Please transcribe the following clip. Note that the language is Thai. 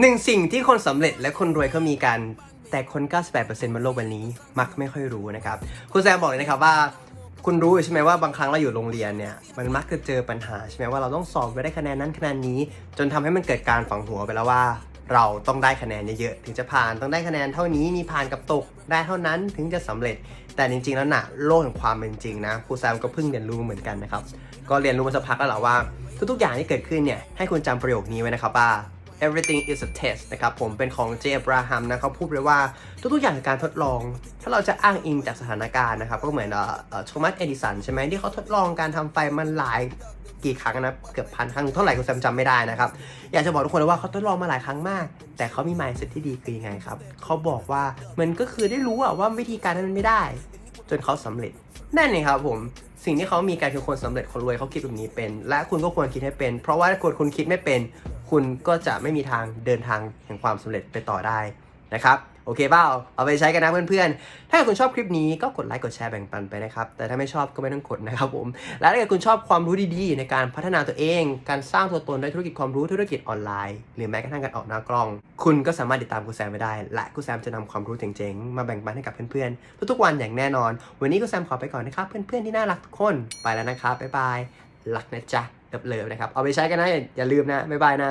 หนึ่งสิ่งที่คนสำเร็จและคนรวยเขามีกัน แต่คน 98%บนโลกใบนี้มักไม่ค่อยรู้นะครับ คุณแซมบอกเลยนะครับว่า คุณรู้ใช่ไหมว่าบางครั้งเราอยู่โรงเรียนเนี่ยมันมักจะเจอปัญหาใช่ไหมว่าเราต้องสอบไปได้คะแนนนั้นคะแนนนี้ จนทำให้มันเกิดการฝังหัวไปแล้วว่า เราต้องได้คะแนนเยอะๆถึงจะผ่านต้องได้คะแนนเท่านี้มีผ่านกับตกได้เท่านั้นถึงจะสำเร็จ แต่จริงๆแล้วนะโลกแห่งความเป็นจริงนะครูแซมก็เพิ่งเรียนรู้เหมือนกันนะครับก็เรียนรู้มาสักพักแล้วแหละว่า ทุกๆอย่างที่เกิดขึ้นเนี่ยให้คุณจำประโยคนี้ไว้นะครับว่า everything is a test นะครับผมเป็นของเจอบราฮัมนะเขาพูดเลยว่าทุกๆอย่างคือการทดลอง ถ้าเราจะอ้างอิงจากสถานการณ์นะครับ ก็เหมือนโทมัสเอดิสันใช่ไหมที่เขาทดลองการทำไฟมันหลายกี่ครั้งนะ เกือบพันครั้งเท่าไหร่คุณแซมจำไม่ได้นะครับ อยากจะบอกทุกคนเลยว่าเขาทดลองมาหลายครั้งมาก แต่เขามี mindset ที่ดีคือยังไงครับเขาบอกว่ามันก็คือได้รู้ว่าวิธีการนั้นมันไม่ได้ จนเขาสำเร็จนั่นเองครับผมสิ่งที่เขามีการคือคนสำเร็จคนรวยเขาคิดแบบนี้เป็น และคุณก็ควรคิดให้เป็น เพราะว่าถ้าคุณคิดไม่เป็น คุณก็จะไม่มีทางเดินทางแห่งความสำเร็จไปต่อได้นะครับโอเคเปล่าเอาไปใช้กันนะเพื่อนๆ ถ้าคุณชอบคลิปนี้ก็กดไลค์กดแชร์แบ่งปันไปนะครับ แต่ถ้าไม่ชอบก็ไม่ต้องกดนะครับผม และถ้าเกิดคุณชอบความรู้ดีๆ ในการพัฒนาตัวเอง การสร้างตัวตนในธุรกิจความรู้ธุรกิจออนไลน์ หรือแม้กระทั่งการออกหน้ากล้อง คุณก็สามารถติดตามกูแซมไปได้ และกูแซมจะนำความรู้เจ๋งๆ มาแบ่งปันให้กับเพื่อนๆ ทุกๆวันอย่างแน่นอน วันนี้กูแซมขอไปก่อนนะครับ เพื่อนๆที่น่ารักทุกคนไปแล้วนะครับบ๊ายบายรักนะจ๊ะ เลิฟๆนะครับ เอาไปใช้กันนะอย่าลืมนะบ๊ายบายนะ